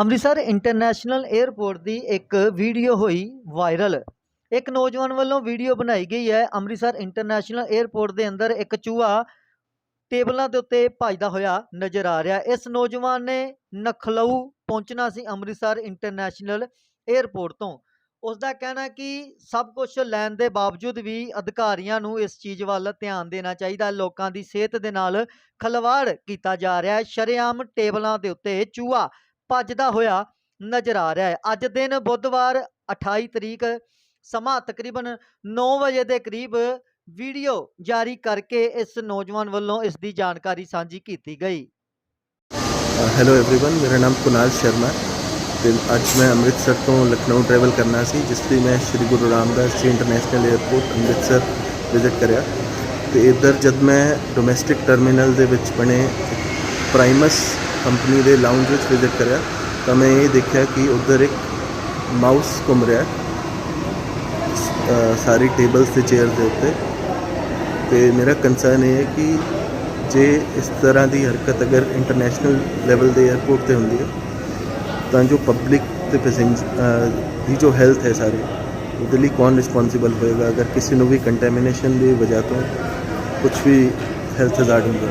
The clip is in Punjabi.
ਅੰਮ੍ਰਿਤਸਰ ਇੰਟਰਨੈਸ਼ਨਲ ਏਅਰਪੋਰਟ ਦੀ ਇੱਕ ਵੀਡੀਓ ਹੋਈ ਵਾਇਰਲ। ਇੱਕ ਨੌਜਵਾਨ ਵੱਲੋਂ ਵੀਡੀਓ ਬਣਾਈ ਗਈ ਹੈ। ਅੰਮ੍ਰਿਤਸਰ ਇੰਟਰਨੈਸ਼ਨਲ ਏਅਰਪੋਰਟ ਦੇ ਅੰਦਰ ਇੱਕ ਚੂਹਾ ਟੇਬਲਾਂ ਦੇ ਉੱਤੇ ਭੱਜਦਾ ਹੋਇਆ ਨਜ਼ਰ ਆ ਰਿਹਾ। ਇਸ ਨੌਜਵਾਨ ਨੇ ਨਖਲਊ ਪਹੁੰਚਣਾ ਸੀ ਅੰਮ੍ਰਿਤਸਰ ਇੰਟਰਨੈਸ਼ਨਲ ਏਅਰਪੋਰਟ ਤੋਂ। ਉਸ ਦਾ ਕਹਿਣਾ ਕਿ ਸਭ ਕੁਝ ਲੈਣ ਦੇ ਬਾਵਜੂਦ ਵੀ ਅਧਿਕਾਰੀਆਂ ਨੂੰ ਇਸ ਚੀਜ਼ ਵੱਲ ਧਿਆਨ ਦੇਣਾ ਚਾਹੀਦਾ। ਲੋਕਾਂ ਦੀ ਸਿਹਤ ਦੇ ਨਾਲ ਖਲਵਾੜ ਕੀਤਾ ਜਾ ਰਿਹਾ ਹੈ। ਸ਼ਰੇਆਮ ਟੇਬਲਾਂ ਦੇ ਉੱਤੇ ਚੂਹਾ ਭੱਜਦਾ ਹੋਇਆ ਨਜ਼ਰ ਆ ਰਿਹਾ ਹੈ। ਅੱਜ ਦਿਨ ਬੁੱਧਵਾਰ 28 ਤਰੀਕ ਸਮਾਂ ਤਕਰੀਬਨ 9 ਵਜੇ ਦੇ ਕਰੀਬ ਵੀਡੀਓ ਜਾਰੀ ਕਰਕੇ ਇਸ ਨੌਜਵਾਨ ਵੱਲੋਂ ਇਸ ਦੀ ਜਾਣਕਾਰੀ ਸਾਂਝੀ ਕੀਤੀ ਗਈ। ਹੈਲੋ एवरीवन ਮੇਰਾ ਨਾਮ ਕੁਨਾਲ ਸ਼ਰਮਾ ਤੇ ਅੱਜ ਮੈਂ ਅੰਮ੍ਰਿਤਸਰ ਤੋਂ ਲਖਨਊ ਟਰੈਵਲ ਕਰਨਾ ਸੀ, ਜਿਸ ਲਈ ਮੈਂ Shri Guru Ramdas ji international airport Amritsar visit ਕਰਿਆ। ਤੇ ਇੱਧਰ ਜਦ ਮੈਂ ਡੋਮੈਸਟਿਕ ਟਰਮੀਨਲ ਦੇ ਵਿੱਚ ਬਣੇ ਪ੍ਰਾਈਮਸ ਕੰਪਨੀ ਦੇ ਲਾਉਂਜ ਵਿੱਚ ਵਿਜ਼ਿਟ ਕਰਿਆ, ਤਾਂ ਮੈਂ ਇਹ ਦੇਖਿਆ ਕਿ ਉੱਧਰ ਇੱਕ ਮਾਊਸ ਘੁੰਮ ਰਿਹਾ ਹੈ। ਸਾਰੀ ਟੇਬਲਸ ਤੇ ਚੇਅਰ ਦੇ ਉੱਤੇ। ਤੇ ਮੇਰਾ ਕੰਸਰਨ ਇਹ ਹੈ ਕਿ ਜੇ ਇਸ ਤਰ੍ਹਾਂ ਦੀ ਹਰਕਤ ਅਗਰ ਇੰਟਰਨੈਸ਼ਨਲ ਲੈਵਲ ਦੇ 에ਅਰਪੋਰਟ ਤੇ ਹੁੰਦੀ ਹੈ, ਤਾਂ ਜੋ ਪਬਲਿਕ ਤੇ ਪੈਸੇਂਜਰ ਦੀ ਜੋ ਹੈਲਥ ਹੈ ਸਾਰੇ, ਉਹਦੇ ਲਈ ਕੌਣ ਰਿਸਪੌਂਸਿਬਲ ਹੋਏਗਾ? ਅਗਰ ਕਿਸੇ ਨੂੰ ਵੀ ਕੰਟੈਮੀਨੇਸ਼ਨ ਦੀ ਵਜ੍ਹਾ ਤੋਂ ਕੁਝ ਵੀ ਹੈਲਥ ਹਜ਼ਾਰਡ ਹੁੰਦਾ